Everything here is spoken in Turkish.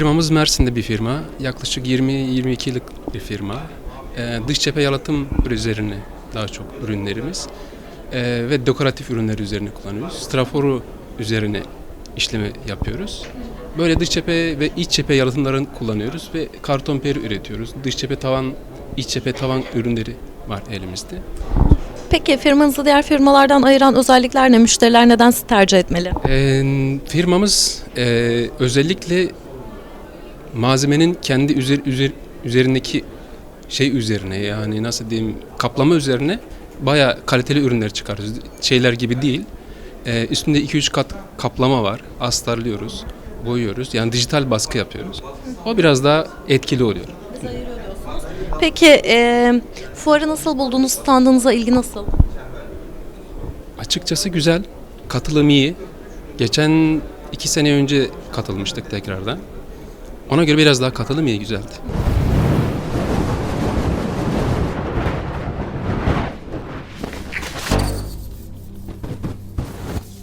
Firmamız Mersin'de bir firma. Yaklaşık 20-22 yıllık bir firma. Ee, dış cephe yalıtım üzerine daha çok ürünlerimiz. Ee, ve dekoratif ürünler üzerine kullanıyoruz. Straforu üzerine işlemi yapıyoruz. Böyle dış cephe ve iç cephe yalıtımlarını kullanıyoruz ve karton peri üretiyoruz. Dış cephe tavan, iç cephe tavan ürünleri var elimizde. Peki firmanızı diğer firmalardan ayıran özellikler ne? Müşteriler neden sizi tercih etmeli? Ee, firmamız e, özellikle malzemenin kendi üzer, üzer, üzerindeki şey üzerine yani nasıl diyeyim kaplama üzerine baya kaliteli ürünler çıkarıyoruz. Şeyler gibi değil. Ee, üstünde 2-3 kat kaplama var. Astarlıyoruz, boyuyoruz. Yani dijital baskı yapıyoruz. O biraz daha etkili oluyor. Peki e, fuarı nasıl buldunuz? Standınıza ilgi nasıl? Açıkçası güzel. Katılım iyi. Geçen iki sene önce katılmıştık tekrardan. Ona göre biraz daha katılım iyi güzeldi.